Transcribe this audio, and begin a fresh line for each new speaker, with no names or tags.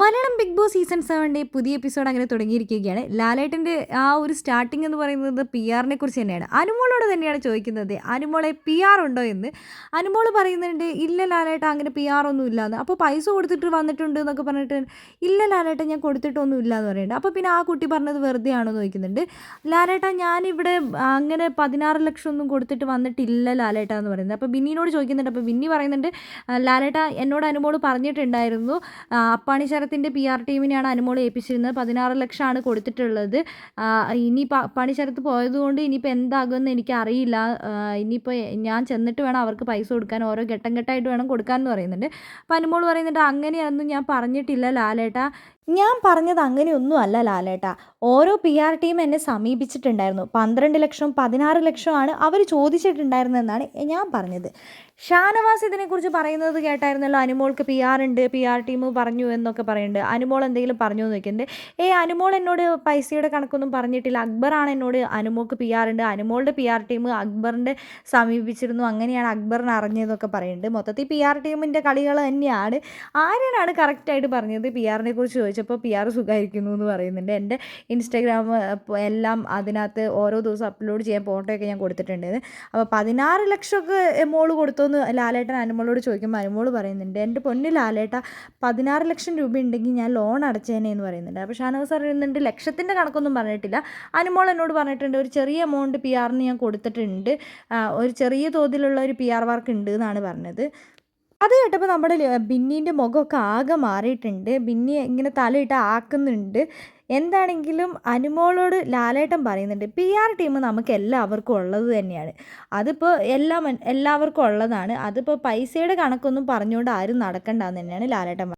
Malayalam Bigg Boss season സെവന്റെ പുതിയ episode അങ്ങനെ തുടങ്ങിയിരിക്കുകയാണ്. ലാലേട്ടന്റെ ആ ഒരു സ്റ്റാർട്ടിംഗ് എന്ന് പറയുന്നത് പി ആറിനെ കുറിച്ച് തന്നെയാണ്. അനുമോളോട് തന്നെയാണ് ചോദിക്കുന്നത് അനുമോളെ പി ആർ ഉണ്ടോ എന്ന്? അനുമോൾ പറയുന്നുണ്ട് ഇല്ല ലാലേട്ട അങ്ങനെ പി ആർ ഒന്നും ഇല്ലാന്ന് അപ്പോൾ പൈസ കൊടുത്തിട്ട് വന്നിട്ടുണ്ട് എന്നൊക്കെ പറഞ്ഞിട്ട് ഇല്ല ലാലേട്ട ഞാൻ കൊടുത്തിട്ടൊന്നും ഇല്ല എന്ന് പറയുന്നുണ്ട്. അപ്പോൾ പിന്നെ ആ കുട്ടി പറഞ്ഞത് വെറുതെ ആണോ എന്ന് ചോദിക്കുന്നുണ്ട്. ലാലേട്ട ഞാനിവിടെ അങ്ങനെ പതിനാറ് ലക്ഷം ഒന്നും കൊടുത്തിട്ട് വന്നിട്ടില്ല ലാലേട്ട എന്ന് പറയുന്നത് അപ്പോൾ ബിന്നിനോട് ചോദിക്കുന്നുണ്ട്. അപ്പോൾ ബിന്നി പറയുന്നുണ്ട് ലാലേട്ട എന്നോട് അനുമോൾ പറഞ്ഞിട്ടുണ്ടായിരുന്നു അപ്പാണി അപ്പാണി ശരത്തിന്റെ പി ആർ ടീമിനെയാണ് അനുമോൾ ഏൽപ്പിച്ചിരുന്നത്. പതിനാറ് ലക്ഷമാണ് കൊടുത്തിട്ടുള്ളത്. ഇനി പ- പണി ശരത്ത് പോയതുകൊണ്ട് ഇനിയിപ്പോൾ എന്താകുമെന്ന് എനിക്കറിയില്ല. ആ, ഇനിയിപ്പോൾ ഞാൻ ചെന്നിട്ട് വേണം അവർക്ക് പൈസ കൊടുക്കാൻ. ഓരോ ഘട്ടം ഘട്ടമായിട്ട് വേണം കൊടുക്കാൻ എന്ന് പറയുന്നുണ്ട്. അപ്പോൾ അനുമോൾ പറയുന്നുണ്ട് അങ്ങനെയൊന്നും ഞാൻ പറഞ്ഞിട്ടില്ല ലാലേട്ട. ഞാൻ പറഞ്ഞത് അങ്ങനെയൊന്നും അല്ല ലാലേട്ട. ഓരോ പി ആർ ടീം എന്നെ സമീപിച്ചിട്ടുണ്ടായിരുന്നു. പന്ത്രണ്ട് ലക്ഷം പതിനാറ് ലക്ഷമാണ് അവർ ചോദിച്ചിട്ടുണ്ടായിരുന്നതെന്നാണ് ഞാൻ പറഞ്ഞത്. ഷാനവാസ് ഇതിനെക്കുറിച്ച് പറയുന്നത് കേട്ടായിരുന്നല്ലോ അനുമോൾക്ക് പി ആർ ഉണ്ട് പി ആർ ടീം പറഞ്ഞു എന്നൊക്കെ പറയുന്നുണ്ട്. അനുമോൾ എന്തെങ്കിലും പറഞ്ഞു എന്ന് വെക്കുന്നുണ്ട് ഏ അനുമോൾ എന്നോട് പൈസയുടെ കണക്കൊന്നും പറഞ്ഞിട്ടില്ല. അക്ബറാണ് എന്നോട് അനുമോൾക്ക് പി ആർ ഉണ്ട്. അനുമോളുടെ പി ആർ ടീം അക്ബറിന്റെ സമീപിച്ചിരുന്നു. അങ്ങനെയാണ് അക്ബറിന് അറിഞ്ഞതെന്നൊക്കെ പറയുന്നുണ്ട്. മൊത്തത്തിൽ പി ആർ ടീമിന്റെ കളികൾ തന്നെയാണ്. ആരാണ് കറക്റ്റായിട്ട് പറഞ്ഞത് പി ആറിനെ കുറിച്ച് ചോദിച്ചപ്പോൾ പി ആർ സുഖമായിരിക്കുന്നു എന്ന് പറയുന്നുണ്ട്. എന്റെ ഇൻസ്റ്റാഗ്രാം എല്ലാം അതിനകത്ത് ഓരോ ദിവസം അപ്ലോഡ് ചെയ്യാൻ ഫോട്ടോയൊക്കെ ഞാൻ കൊടുത്തിട്ടുണ്ട്. അപ്പോൾ പതിനാറ് ലക്ഷമൊക്കെ മോൾ കൊടുത്തോന്ന് ലാലേട്ടൻ അനുമോളോട് ചോദിക്കുമ്പോൾ അനുമോൾ പറയുന്നുണ്ട് എന്റെ പൊന്ന് ലാലേട്ട പതിനാറ് ലക്ഷം രൂപ ഉണ്ടെങ്കിൽ ഞാൻ ലോൺ അടച്ചേനെ എന്ന് പറയുന്നുണ്ട്. അപ്പോൾ ഷാനവാസ് പറയുന്നുണ്ട് ലക്ഷത്തിന്റെ കണക്കൊന്നും പറഞ്ഞിട്ടില്ല. അനുമോൾ എന്നോട് പറഞ്ഞിട്ടുണ്ട് ഒരു ചെറിയ എമൗണ്ട് പി ആറിന് ഞാൻ കൊടുത്തിട്ടുണ്ട്. ഒരു ചെറിയ തോതിലുള്ള ഒരു പി ആർ വർക്ക് ഉണ്ട് എന്നാണ് പറഞ്ഞത്. അത് കേട്ടപ്പോൾ നമ്മുടെ ബിന്നീന്റെ മുഖമൊക്കെ ആകെ മാറിയിട്ടുണ്ട്. ബിന്നി ഇങ്ങനെ തലയിട്ട് ആക്കുന്നുണ്ട്. എന്താണെങ്കിലും അനുമോളോട് ലാലേട്ടൻ പറയുന്നുണ്ട് പി ആർ ടീം നമുക്ക് എല്ലാവർക്കും ഉള്ളത് തന്നെയാണ്. അതിപ്പോൾ എല്ലാ എല്ലാവർക്കും ഉള്ളതാണ്. അതിപ്പോൾ പൈസയുടെ കണക്കൊന്നും പറഞ്ഞുകൊണ്ട് ആരും നടക്കണ്ടെന്ന് തന്നെയാണ് ലാലേട്ടൻ